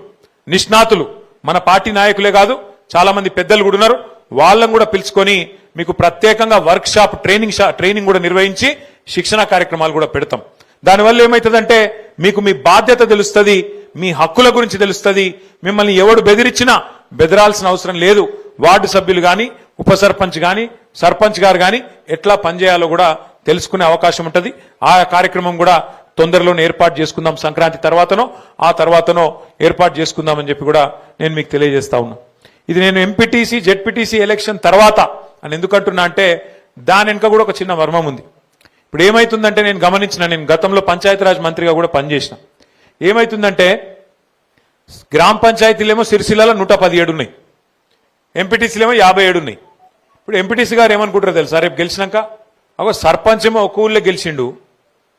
నిష్ణాతులు మన పార్టీ నాయకులే కాదు చాలా మంది పెద్దలు కూడా ఉన్నారు. వాళ్ళని కూడా పిలుచుకొని మీకు ప్రత్యేకంగా వర్క్ షాప్ ట్రైనింగ్ షా- ట్రైనింగ్ కూడా నిర్వహించి శిక్షణ కార్యక్రమాలు కూడా పెడతాం. దానివల్ల ఏమవుతుందంటే మీకు మీ బాధ్యత తెలుస్తుంది మీ హక్కుల గురించి తెలుస్తుంది. మిమ్మల్ని ఎవడు బెదిరించినా బెదరాల్సిన అవసరం లేదు. వార్డు సభ్యులు కానీ ఉప సర్పంచ్ కానీ సర్పంచ్ గారు కానీ ఎట్లా పనిచేయాలో కూడా తెలుసుకునే అవకాశం ఉంటుంది. ఆ కార్యక్రమం కూడా తొందరలోనే ఏర్పాటు చేసుకుందాం సంక్రాంతి తర్వాతనో ఆ తర్వాతనో ఏర్పాటు చేసుకుందామని చెప్పి కూడా నేను మీకు తెలియజేస్తా ఉన్నా. ఇది నేను ఎంపీటీసీ జెడ్పీటీసీ ఎలక్షన్ తర్వాత అని ఎందుకంటున్నా అంటే దాని వెనుక కూడా ఒక చిన్న మర్మం ఉంది. ఇప్పుడు ఏమైతుందంటే నేను గమనించిన నేను గతంలో పంచాయతీరాజ్ మంత్రిగా కూడా పనిచేసిన. ఏమైతుందంటే గ్రామ పంచాయతీలేమో సిరిసిల్లలో నూట పదిహేడు ఉన్నాయి. ఎంపీటీసీలేమో యాభై ఏడు ఉన్నాయి. ఇప్పుడు ఎంపీటీసీ గారు ఏమనుకుంటారో తెలుసా? రేపు గెలిచినాక? ఒక సర్పంచ్ ఏమో ఒక ఊళ్ళో గెలిచిండు.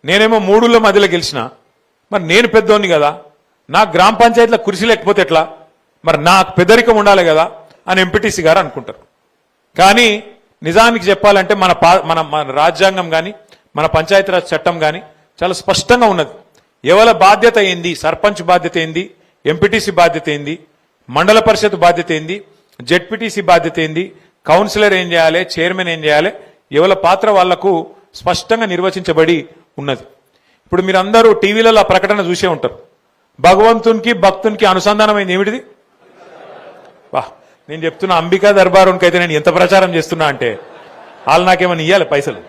నేనేమో మూడుళ్ళ మధ్యలో గెలిచిన. మరి నేను పెద్దోని కదా. నా గ్రామ పంచాయతీలో కురిసి లేకపోతే ఎట్లా? మరి నాకు పెదరికం ఉండాలి కదా అని ఎంపీటీసీ గారు అనుకుంటారు. కానీ నిజానికి చెప్పాలంటే మన పా- మన మన రాజ్యాంగం కానీ మన పంచాయతీరాజ్ చట్టం కానీ చాలా స్పష్టంగా ఉన్నది. ఎవరి బాధ్యత ఏంది? సర్పంచ్ బాధ్యత ఏంది? ఎంపీటీసీ బాధ్యత ఏంది? మండల పరిషత్ బాధ్యత ఏంది? జెడ్పీటీసీ బాధ్యత ఏంది? కౌన్సిలర్ ఏం చేయాలి? చైర్మన్ ఏం చేయాలి? ఎవరి పాత్ర వాళ్ళకు స్పష్టంగా నిర్వచించబడి ఉన్నది. ఇప్పుడు మీరందరూ టీవీలలో ఆ ప్రకటన చూసే ఉంటారు. భగవంతునికి భక్తునికి అనుసంధానమైంది ఏమిటిది? వా నేను చెప్తున్నా అంబికా దర్బారునికి అయితే నేను ఎంత ప్రచారం చేస్తున్నా అంటే వాళ్ళు నాకేమైనా ఇవ్వాలి పైసలు?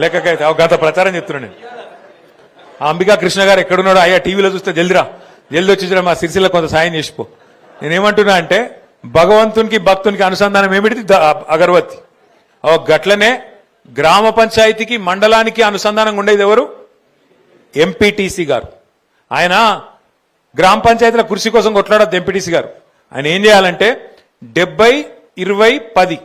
లెక్కకైతే గత ప్రచారం చెప్తున్నా నేను. ఆ అంబికా కృష్ణ గారు ఎక్కడున్నాడో అయ్యా టీవీలో చూస్తే జల్దిరా. జల్ది వచ్చి మా సిరిసిల్ల కొంత సాయం చేసిపో. నేనేమంటున్నా అంటే భగవంతునికి భక్తునికి అనుసంధానం ఏమిటి అగరవత్తి ఓ గట్లనే గ్రామ పంచాయతీకి మండలానికి అనుసంధానంగా ఉండేది ఎవరు? ఎంపీటీసీ గారు. ఆయన గ్రామ పంచాయతీల కృషి కోసం కొట్లాడద్దు ఎంపీటీసీ గారు. ఆయన ఏం చేయాలంటే డెబ్బై ఇరవై పది.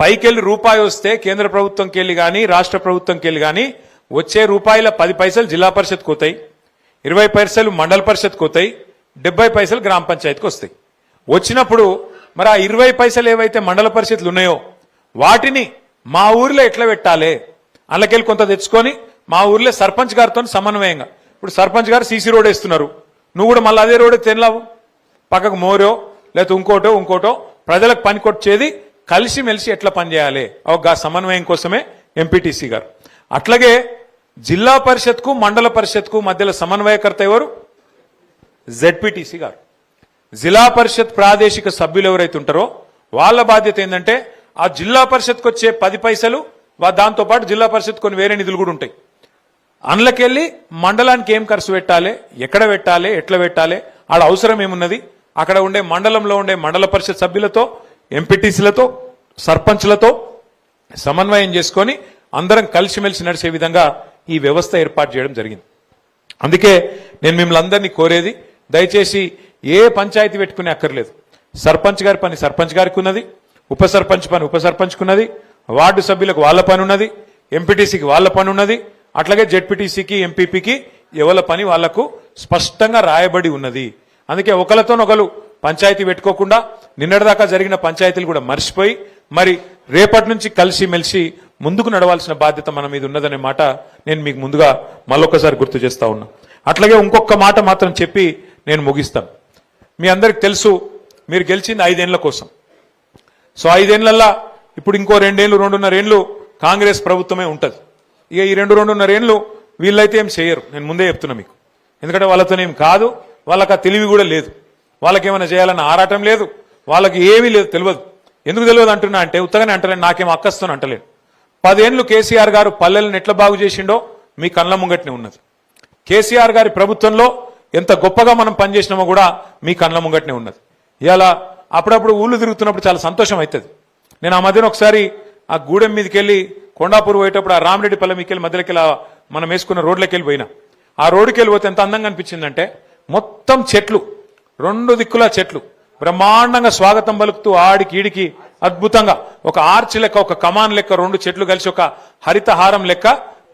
పైకెళ్ళి రూపాయి వస్తే కేంద్ర ప్రభుత్వంకి వెళ్ళి కానీ రాష్ట్ర ప్రభుత్వంకి వెళ్ళి కానీ వచ్చే రూపాయల పది పైసలు జిల్లా పరిషత్ కోతాయి. ఇరవై పైసలు మండల పరిషత్ కోతాయి. డెబ్బై పైసలు గ్రామ పంచాయతీకి వస్తాయి. వచ్చినప్పుడు మరి ఆ ఇరవై పైసలు ఏవైతే మండల పరిషత్లు ఉన్నాయో వాటిని మా ఊర్లో ఎట్లా పెట్టాలి? అందులోకెళ్ళి కొంత తెచ్చుకొని మా ఊర్లో సర్పంచ్ గారితో సమన్వయంగా. ఇప్పుడు సర్పంచ్ గారు సీసీ రోడ్ వేస్తున్నారు. నువ్వు కూడా మళ్ళీ అదే రోడ్ తినలావు పక్కకు మోరో. లేకపోతే ఇంకోటో ఇంకోటో ప్రజలకు పనికొచ్చేది కలిసిమెలిసి ఎట్లా పనిచేయాలి ఒక సమన్వయం కోసమే ఎంపీటీసీ గారు. అట్లాగే జిల్లా పరిషత్కు మండల పరిషత్కు మధ్యలో సమన్వయకర్త ఎవరు? జెడ్పీటీసీ గారు. జిల్లా పరిషత్ ప్రాదేశిక సభ్యులు ఎవరైతే ఉంటారో వాళ్ళ బాధ్యత ఏంటంటే ఆ జిల్లా పరిషత్కు వచ్చే పది పైసలు వా- జిల్లా పరిషత్ కొన్ని వేరే నిధులు కూడా ఉంటాయి. అందులోకెళ్ళి మండలానికి ఏం ఖర్చు పెట్టాలి? ఎక్కడ పెట్టాలి? ఎట్లా పెట్టాలి? ఆడ అవసరం ఏమున్నది? అక్కడ ఉండే మండలంలో ఉండే మండల పరిషత్ సభ్యులతో ఎంపీటీసీలతో సర్పంచ్లతో సమన్వయం చేసుకొని అందరం కలిసిమెలిసి నడిచే విధంగా ఈ వ్యవస్థ ఏర్పాటు చేయడం జరిగింది. అందుకే నేను మిమ్మల్ని అందరినీ కోరేది దయచేసి ఏ పంచాయతీ పెట్టుకునే అక్కర్లేదు. సర్పంచ్ గారి పని సర్పంచ్ గారికి ఉన్నది ఉప సర్పంచ్ పని ఉప సర్పంచ్కున్నది వార్డు సభ్యులకు వాళ్ళ పని ఉన్నది ఎంపీటీసీకి వాళ్ళ పని ఉన్నది అట్లాగే జెడ్పీటీసీకి ఎంపీపీకి ఎవరి పని వాళ్ళకు స్పష్టంగా రాయబడి ఉన్నది. అందుకే ఒకరితోనొకరు పంచాయతీ పెట్టుకోకుండా నిన్నటిదాకా జరిగిన పంచాయతీలు కూడా మర్చిపోయి మరి రేపటి నుంచి కలిసి మెలిసి ముందుకు నడవాల్సిన బాధ్యత మన మీద ఉన్నదనే మాట నేను మీకు ముందుగా మళ్ళొక్కసారి గుర్తు చేస్తా ఉన్నా. అట్లాగే ఇంకొక మాట మాత్రం చెప్పి నేను ముగిస్తాను మీ అందరికి తెలుసు మీరు గెలిచింది ఐదేళ్ళ కోసం. సో ఐదేళ్ళల్లా ఇప్పుడు ఇంకో రెండేళ్ళు రెండున్నరేళ్ళు కాంగ్రెస్ ప్రభుత్వమే ఉంటుంది. ఇక ఈ రెండు రెండున్నరేళ్ళు వీళ్ళైతే ఏం చేయరు. నేను ముందే చెప్తున్నా మీకు. ఎందుకంటే వాళ్ళతోనేం కాదు వాళ్ళకి ఆ తెలివి కూడా లేదు. వాళ్ళకి ఏమైనా చేయాలన్న ఆరాటం లేదు. వాళ్ళకి ఏమీ లేదు తెలియదు. ఎందుకు తెలియదు అంటున్నా అంటే ఉత్తగానే అంటలేను నాకేం అక్కస్తోని అంటలేను. పదేళ్ళు కేసీఆర్ గారు పల్లెలను ఎట్లా బాగు చేసిండో మీ కళ్ళ ముంగట్నే ఉన్నది. కేసీఆర్ గారి ప్రభుత్వంలో ఎంత గొప్పగా మనం పనిచేసినామో కూడా మీ కళ్ళ ముంగట్నే ఉన్నది. ఇలా అప్పుడప్పుడు ఊళ్ళు తిరుగుతున్నప్పుడు చాలా సంతోషం అవుతుంది నేను ఆ మధ్యన ఒకసారి ఆ గూడెం మీదకి వెళ్ళి కొండాపూర్ పోయేటప్పుడు ఆ రామరెడ్డి పల్లె వెళ్ళి మధ్యలోకి వెళ్ళి మనం వేసుకున్న రోడ్లకి వెళ్ళి పోయినా. ఆ రోడ్డుకి వెళ్ళి పోతే ఎంత అందంగా అనిపించిందంటే మొత్తం చెట్లు రెండు దిక్కుల చెట్లు. బ్రహ్మాండంగా స్వాగతం పలుకుతూ ఆడికి ఈడికి అద్భుతంగా ఒక ఆర్చ్ లెక్క ఒక కమాన్ లెక్క రెండు చెట్లు కలిసి ఒక హరితహారం లెక్క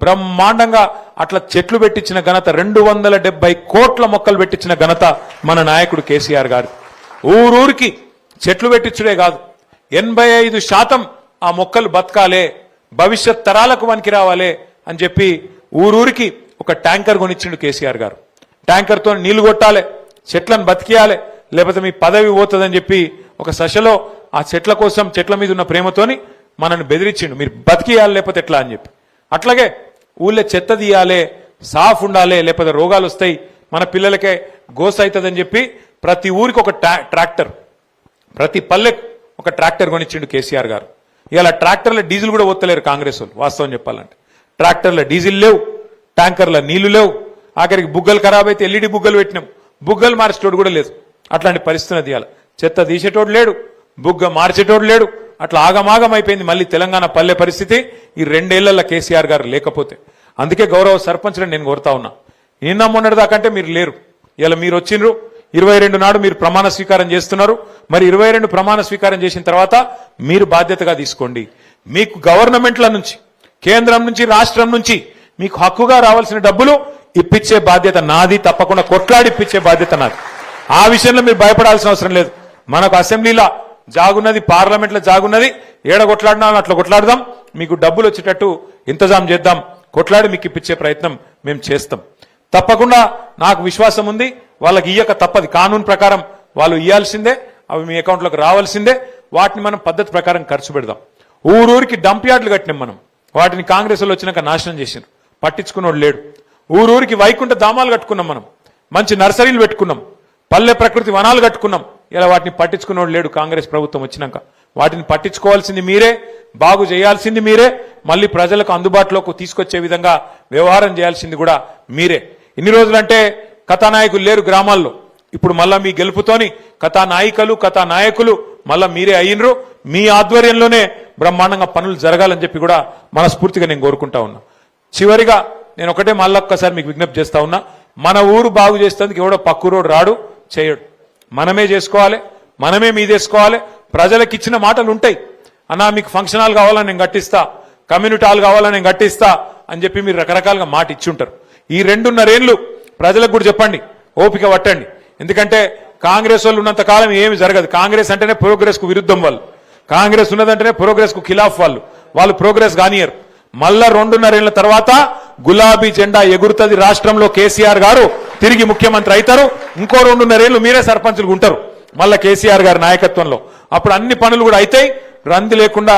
బ్రహ్మాండంగా అట్లా చెట్లు పెట్టించిన ఘనత రెండు వందల డెబ్బై కోట్ల మొక్కలు పెట్టించిన ఘనత మన నాయకుడు కేసీఆర్ గారు. ఊరూరికి చెట్లు పెట్టించుడే కాదు ఎనభై ఐదు శాతం ఆ మొక్కలు బతకాలే భవిష్యత్ తరాలకు వనికి రావాలే అని చెప్పి ఊరూరికి ఒక ట్యాంకర్ కొనిచ్చిండు కేసీఆర్ గారు. ట్యాంకర్తో నీళ్ళు కొట్టాలి చెట్లను బతికియాలి లేకపోతే మీ పదవి పోతుందని చెప్పి ఒక సశలో ఆ చెట్ల కోసం చెట్ల మీద ఉన్న ప్రేమతోని మనల్ని బెదిరించిండు. మీరు బతికేయాలి లేకపోతే ఎట్లా అని చెప్పి. అట్లాగే ఊళ్ళో చెత్త తీయాలి సాఫ్ ఉండాలి లేకపోతే రోగాలు వస్తాయి మన పిల్లలకే గోస అవుతుందని చెప్పి ప్రతి ఊరికి ఒక ట్రాక్టర్ ప్రతి పల్లెకు ఒక ట్రాక్టర్ కొనిచ్చిండు కేసీఆర్ గారు. ఇలా ట్రాక్టర్ల డీజిల్ కూడా ఒత్తలేరు కాంగ్రెస్ వాళ్ళు వాస్తవం చెప్పాలంటే. ట్రాక్టర్ల డీజిల్ లేవు ట్యాంకర్ల నీళ్ళు లేవు ఆఖరికి బుగ్గలు ఖరాబ్ అయితే ఎల్ఈడి బుగ్గలు పెట్టినాం. బుగ్గలు మార్చేటోడు కూడా లేదు. అట్లాంటి పరిస్థితి తీయాలి చెత్త తీసేటోడు లేడు బుగ్గ మార్చేటోడు లేడు. అట్లా ఆగమాగం అయిపోయింది మళ్ళీ తెలంగాణ పల్లె పరిస్థితి. ఈ రెండేళ్ళలో కేసీఆర్ గారు లేకపోతే. అందుకే గౌరవ సర్పంచ్ని నేను కోరుతా ఉన్నా. నిన్న మొన్నటిదాకంటే మీరు లేరు. ఇలా మీరు వచ్చిండ్రు. ఇరవై రెండు నాడు మీరు ప్రమాణ స్వీకారం చేస్తున్నారు. మరి ఇరవై రెండు ప్రమాణ స్వీకారం చేసిన తర్వాత మీరు బాధ్యతగా తీసుకోండి. మీకు గవర్నమెంట్ల నుంచి కేంద్రం నుంచి రాష్ట్రం నుంచి మీకు హక్కుగా రావాల్సిన డబ్బులు ఇప్పించే బాధ్యత నాది తప్పకుండా కొట్లాడి ఇప్పించే బాధ్యత నాది. ఆ విషయంలో మీరు భయపడాల్సిన అవసరం లేదు. మనకు అసెంబ్లీలో జాగున్నది పార్లమెంట్లో జాగున్నది ఏడ కొట్లాడినా అట్లా కొట్లాడదాం. మీకు డబ్బులు వచ్చేటట్టు ఇంతజాం చేద్దాం. కొట్లాడి మీకు ఇప్పించే ప్రయత్నం మేము చేస్తాం. తప్పకుండా నాకు విశ్వాసం ఉంది వాళ్ళకి ఇయ్యక తప్పది. కానూన్ ప్రకారం వాళ్ళు ఇయ్యాల్సిందే అవి మీ అకౌంట్లోకి రావాల్సిందే. వాటిని మనం పద్ధతి ప్రకారం ఖర్చు పెడదాం. ఊరూరికి డంప్ యార్డ్లు కట్టినాం మనం. వాటిని కాంగ్రెస్ వాళ్ళు వచ్చినాక నాశనం చేసిండ్రు. పట్టించుకున్నోడు లేడు. ఊరూరికి వైకుంఠ ధామాలు కట్టుకున్నాం మనం. మంచి నర్సరీలు పెట్టుకున్నాం. పల్లె ప్రకృతి వనాలు కట్టుకున్నాం. ఇలా వాటిని పట్టించుకున్నోడు లేడు కాంగ్రెస్ ప్రభుత్వం వచ్చినాక. వాటిని పట్టించుకోవాల్సింది మీరే బాగు చేయాల్సింది మీరే మళ్ళీ ప్రజలకు అందుబాటులోకి తీసుకొచ్చే విధంగా వ్యవహారం చేయాల్సింది కూడా మీరే. ఇన్ని రోజులంటే కథానాయకులు లేరు గ్రామాల్లో. ఇప్పుడు మళ్ళా మీ గెలుపుతోని కథానాయికలు కథానాయకులు మళ్ళా మీరే అయినరు. మీ ఆధ్వర్యంలోనే బ్రహ్మాండంగా పనులు జరగాలని చెప్పి కూడా మనస్ఫూర్తిగా నేను కోరుకుంటా ఉన్నా. చివరిగా నేను ఒకటే మళ్ళొక్కసారి మీకు విజ్ఞప్తి చేస్తా ఉన్నా. మన ఊరు బాగు చేసేందుకు ఎవడో పక్కూరోడు రాడు చేయడు. మనమే చేసుకోవాలి మనమే మీదేసుకోవాలి. ప్రజలకు ఇచ్చిన మాటలు ఉంటాయి. అన్నా మీకు ఫంక్షన్ హాల్ కావాలని నేను కట్టిస్తా కమ్యూనిటీ హాల్ కావాలని నేను కట్టిస్తా అని చెప్పి మీరు రకరకాలుగా మాట ఇచ్చి ఉంటారు. ఈ రెండున్నరేళ్ళు ప్రజలకు కూడా చెప్పండి ఓపిక పట్టండి. ఎందుకంటే కాంగ్రెస్ వాళ్ళు ఉన్నంత కాలం ఏమి జరగదు. కాంగ్రెస్ అంటేనే ప్రోగ్రెస్కు విరుద్ధం వాళ్ళు. కాంగ్రెస్ ఉన్నదంటేనే ప్రోగ్రెస్కు ఖిలాఫ్ వాళ్ళు. వాళ్ళు ప్రోగ్రెస్ కానియరు మళ్ళా రెండున్నరేళ్ళ తర్వాత గులాబీ జెండా ఎగురుతుంది రాష్ట్రంలో కేసీఆర్ గారు. తిరిగి ముఖ్యమంత్రి అవుతారు ఇంకో రెండున్నరేళ్ళు మీరే సర్పంచులు ఉంటారు. మళ్ళా కేసీఆర్ గారి నాయకత్వంలో. అప్పుడు అన్ని పనులు కూడా అవుతాయి రంది లేకుండా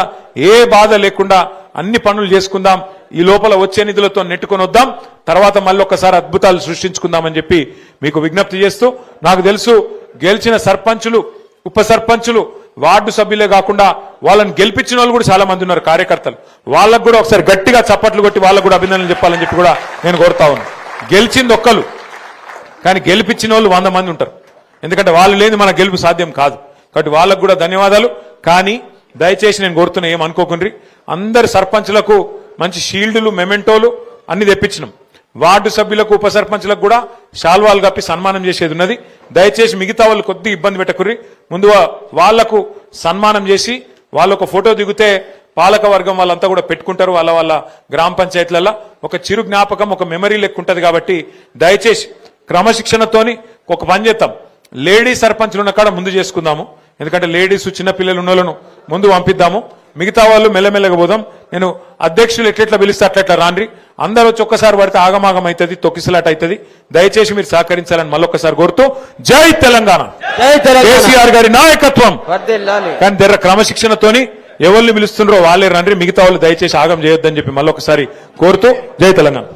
ఏ బాధ లేకుండా అన్ని పనులు చేసుకుందాం. ఈ లోపల వచ్చే నిధులతో నెట్టుకొని వద్దాం. తర్వాత మళ్ళీ ఒక్కసారి అద్భుతాలు సృష్టించుకుందామని చెప్పి మీకు విజ్ఞప్తి చేస్తూ నాకు తెలుసు గెలిచిన సర్పంచులు ఉప సర్పంచులు వార్డు సభ్యులే కాకుండా వాళ్ళని గెలిపించిన వాళ్ళు కూడా చాలా మంది ఉన్నారు కార్యకర్తలు. వాళ్ళకు కూడా ఒకసారి గట్టిగా చప్పట్లు కొట్టి వాళ్ళకు కూడా అభినందనలు చెప్పాలని చెప్పి కూడా నేను కోరుతా ఉన్నాను గెలిచింది ఒక్కరు కానీ గెలిపించిన వాళ్ళు వంద మంది ఉంటారు. ఎందుకంటే వాళ్ళు లేని మన గెలుపు సాధ్యం కాదు. కాబట్టి వాళ్ళకు కూడా ధన్యవాదాలు. కానీ దయచేసి నేను కోరుతున్నా ఏమనుకోకుండ్రి అనుకోకుండ్రి అందరి సర్పంచ్లకు మంచి షీల్డ్లు మెమెంటోలు అన్ని తెప్పించినాం. వార్డు సభ్యులకు ఉప సర్పంచ్లకు కూడా శాల్వాలు కప్పి సన్మానం చేసేది ఉన్నది. దయచేసి మిగతా వాళ్ళు కొద్ది ఇబ్బంది పెట్టకుర్రి. ముందు వాళ్ళకు సన్మానం చేసి వాళ్ళు ఒక ఫోటో దిగితే పాలక వర్గం వాళ్ళంతా కూడా పెట్టుకుంటారు వాళ్ళ వాళ్ళ గ్రామ పంచాయతీలలో ఒక చిరు జ్ఞాపకం ఒక మెమరీ లెక్క ఉంటుంది కాబట్టి దయచేసి క్రమశిక్షణతోని ఒక పని చేద్దాం. లేడీ సర్పంచ్లు ఉన్న కాడ ముందు చేసుకుందాము. ఎందుకంటే లేడీస్ చిన్నపిల్లలు ఉన్న ముందు పంపిద్దాము. మిగతా వాళ్ళు మెల్లమెల్లగా పోదాం. నేను అధ్యక్షులు ఎట్లెట్లా పిలిస్తే అట్లెట్లా రాండ్రి. అందరూ వచ్చి ఒక్కసారి పడితే ఆగమాగం అవుతుంది తొక్కిసలాట అవుతుంది దయచేసి మీరు సహకరించాలని మళ్ళొక్కసారి కోరుతూ జై తెలంగాణ. కేసీఆర్ గారి నాయకత్వం. కానీ దగ్గర క్రమశిక్షణతోని ఎవరిని పిలుస్తుండ్రో వాళ్ళే రండి మిగతా వాళ్ళు దయచేసి ఆగం చేయొద్దని చెప్పి మళ్ళొకసారి కోరుతూ జై తెలంగాణ.